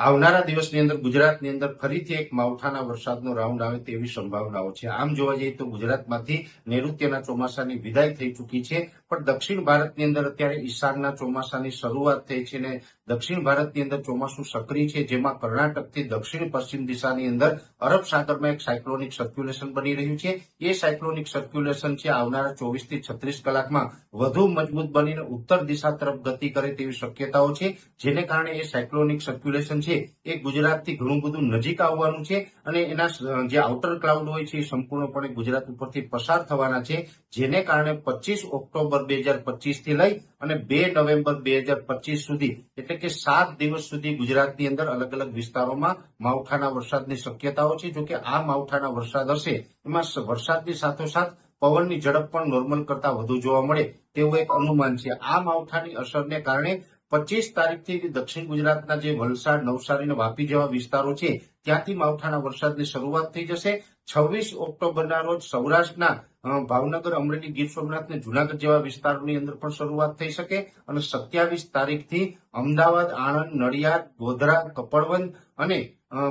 આવનારા દિવસની અંદર, ગુજરાતની અંદર ફરીથી એક માવઠાના વરસાદનો રાઉન્ડ આવે તેવી સંભાવનાઓ છે. આમ જોવા જઈએ તો ગુજરાતમાંથી નૈઋત્યના ચોમાસાની વિદાય થઈ ચૂકી છે, પણ દક્ષિણ ભારતની અંદર અત્યારે ઈશાનના ચોમાસાની શરૂઆત થઈ છે અને દક્ષિણ ભારતની અંદર ચોમાસું સક્રિય છે, જેમાં કર્ણાટકથી દક્ષિણ પશ્ચિમ દિશાની અંદર અરબ સાગરમાં એક સાયક્લોનિક સર્ક્યુલેશન બની રહ્યું છે. એ સાયક્લોનિક સર્ક્યુલેશન છે આવનારા ચોવીસથી છત્રીસ કલાકમાં વધુ મજબૂત બનીને ઉત્તર દિશા તરફ ગતિ કરે તેવી શક્યતાઓ છે, જેને કારણે એ સાયક્લોનિક સર્ક્યુલેશન છે એ ગુજરાતથી ઘણું બધું નજીક આવવાનું છે અને એના જે આઉટર ક્લાઉડ હોય છે એ સંપૂર્ણપણે ગુજરાત ઉપરથી પસાર થવાના છે, જેને કારણે પચીસ ઓક્ટોબર બે હજાર પચીસથી લઈ અને બે નવેમ્બર બે હજાર પચીસ સુધી, એટલે કે સાત દિવસ સુધી ગુજરાતની અંદર અલગ અલગ વિસ્તારોમાં માવઠાના વરસાદની શક્યતાઓ છે. જોકે આ માવઠાના વરસાદ હશે, એમાં વરસાદની સાથોસાથ પવનની ઝડપ પણ નોર્મલ કરતા વધુ જોવા મળે તેવું એક અનુમાન છે. આ માવઠાની અસરને કારણે પચીસ તારીખથી દક્ષિણ ગુજરાતના જે વલસાડ નવસારી અને વાપી જેવા વિસ્તારો છે ત્યાંથી માવઠાના વરસાદની શરૂઆત થઈ જશે. છવ્વીસ ઓક્ટોબરના રોજ સૌરાષ્ટ્રના ભાવનગર, અમરેલી, ગીર સોમનાથ અને જુનાગઢ જેવા વિસ્તારોની અંદર પણ શરૂઆત થઈ શકે અને સત્યાવીસ તારીખથી અમદાવાદ, આણંદ, નડિયાદ, ગોધરા કપડવંદ અને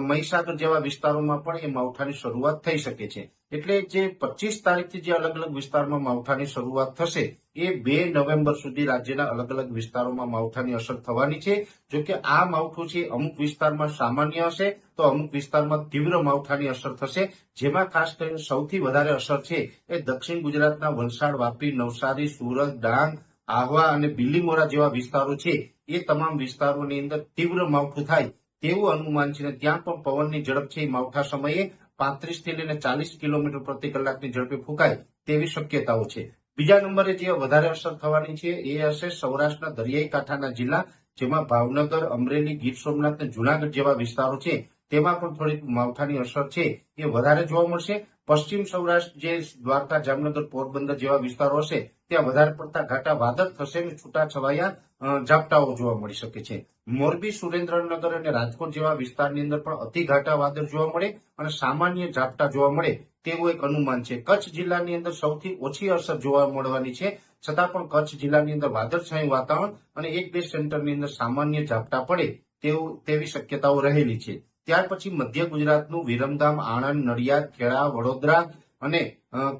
મહીસાગર જેવા વિસ્તારોમાં પણ એ માવઠાની શરૂઆત થઈ શકે છે. એટલે જે પચીસ તારીખથી જે અલગ અલગ વિસ્તારમાં માવઠાની શરૂઆત થશે, એ બે નવેમ્બર સુધી રાજ્યના અલગ અલગ વિસ્તારોમાં માવઠાની અસર થવાની છે. જો કે આ માવઠું છે, અમુક વિસ્તારમાં સામાન્ય હશે તો અમુક વિસ્તારમાં તીવ્ર માવઠાની અસર થશે, જેમાં ખાસ કરીને સૌથી વધારે અસર છે એ દક્ષિણ ગુજરાતના વલસાડ, વાપી, નવસારી, સુરત, ડાંગ, આહવા અને બિલીમોરા જેવા વિસ્તારો છે. એ તમામ વિસ્તારોની અંદર તીવ્ર માવઠું થાય તેવું અનુમાન છે ત્યાં પણ પવનની ઝડપ છે. માવઠા સમયે પાંત્રીસથી લઈને ચાલીસ કિલોમીટર પ્રતિ કલાકની ઝડપે ફૂંકાય તેવી શક્યતાઓ છે. બીજા નંબરે જે વધારે અસર થવાની છે એ હશે સૌરાષ્ટ્રના દરિયાઈ કાંઠાના જિલ્લા, જેમાં ભાવનગર, અમરેલી, ગીર સોમનાથ અને જુનાગઢ જેવા વિસ્તારો છે. તેમાં પણ થોડીક માવઠાની અસર છે. એ વધારે જોવા મળશે. પશ્ચિમ સૌરાષ્ટ્ર જે દ્વારકા, જામનગર, પોરબંદર જેવા વિસ્તારો હશે, ત્યાં વધારે પડતા ઘાટા વાદળ થશે અને છૂટા છવાયા ઝાપટાઓ જોવા મળી શકે છે. મોરબી, સુરેન્દ્રનગર અને રાજકોટ જેવા વિસ્તારની અંદર પણ અતિ ઘાટા વાદળ જોવા મળે અને સામાન્ય ઝાપટા જોવા મળે તેવું એક અનુમાન છે. કચ્છ જિલ્લાની અંદર સૌથી ઓછી અસર જોવા મળવાની છે. છતાં પણ કચ્છ જિલ્લાની અંદર વાદળછાયું વાતાવરણ અને એક બે સેન્ટરની અંદર સામાન્ય ઝાપટા પડે તેવું, તેવી શક્યતાઓ રહેલી છે. ત્યાર પછી મધ્ય ગુજરાતનું વિરમગામ, આણંદ, નડિયાદ, ખેડા, વડોદરા અને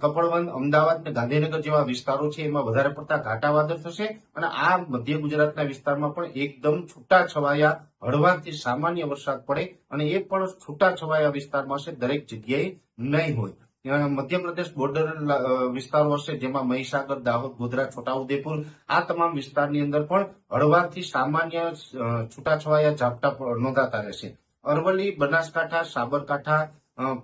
કપડવંદ અમદાવાદ અને ગાંધીનગર જેવા વિસ્તારો છે, એમાં વધારે પડતા ઘાટા વાદળ થશે અને આ મધ્ય ગુજરાતના વિસ્તારમાં પણ એકદમ છૂટા છવાયા હળવાથી સામાન્ય વરસાદ પડે અને એ પણ છૂટા છવાયા વિસ્તારમાં હશે, દરેક જગ્યાએ નહીં હોય. મધ્યપ્રદેશ બોર્ડર વિસ્તારો હશે, જેમાં મહીસાગર, દાહોદ, ગોધરા, છોટાઉદેપુર, આ તમામ વિસ્તારની અંદર પણ હળવાથી સામાન્ય છૂટાછવાયા ઝાપટા નોંધાતા રહેશે. અરવલ્લી, બનાસકાંઠા, સાબરકાંઠા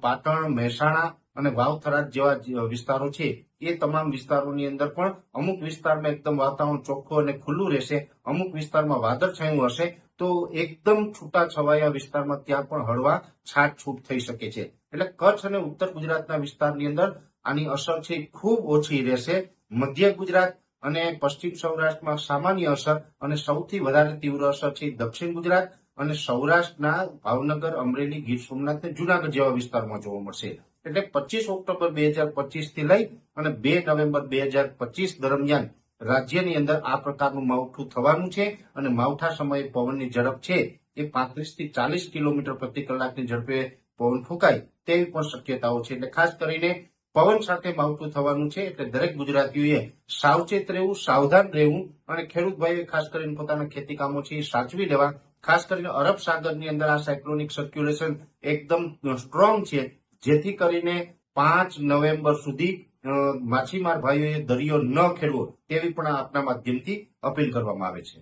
પાટણ, મહેસાણા અને વાવથરા જેવા વિસ્તારો છે. એ તમામ વિસ્તારોની અંદર પણ અમુક વિસ્તારમાં એકદમ વાતાવરણ ચોખ્ખું અને ખુલ્લું રહેશે. અમુક વિસ્તારમાં વાદળછાયું હશે. તો એકદમ છૂટા છવાયા વિસ્તારમાં ત્યાં પણ હળવા છાટછૂટ થઈ શકે છે. એટલે કચ્છ અને ઉત્તર ગુજરાતના વિસ્તારની અંદર આની અસર છે ખૂબ ઓછી રહેશે. મધ્ય ગુજરાત અને પશ્ચિમ સૌરાષ્ટ્રમાં સામાન્ય અસર અને સૌથી વધારે તીવ્ર અસર છે દક્ષિણ ગુજરાત અને સૌરાષ્ટ્રના ભાવનગર, અમરેલી, ગીર સોમનાથ ને જુનાગઢ જેવા વિસ્તારમાં જોવા મળશે. એટલે પચીસ ઓક્ટોબર બે હજાર પચીસથી લઈ અને બે નવેમ્બર બે હજાર પચીસ દરમિયાન રાજ્યની અંદર આ પ્રકારનું માવઠું થવાનું છે અને માવઠા સમયે પવનની ઝડપ છે એ પાંત્રીસથી ચાલીસ કિલોમીટર પ્રતિ કલાકની ઝડપે પવન ફૂંકાય તેવી પણ શક્યતાઓ છે. એટલે ખાસ કરીને પવન સાથે માવઠું થવાનું છે એટલે દરેક ગુજરાતીઓએ સાવચેત રહેવું, સાવધાન રહેવું અને ખેડૂત ભાઈઓએ ખાસ કરીને પોતાના ખેતી કામો છે એ સાચવી લેવા. ખાસ કરીને અરબ સાગરની અંદર આ સાયક્લોનિક સર્ક્યુલેશન એકદમ સ્ટ્રોંગ છે. જેથી કરીને પાંચ નવેમ્બર સુધી માછીમાર ભાઈઓએ દરિયો ન ખેડવો તેવી પણ આપના માધ્યમથી અપીલ કરવામાં આવે છે.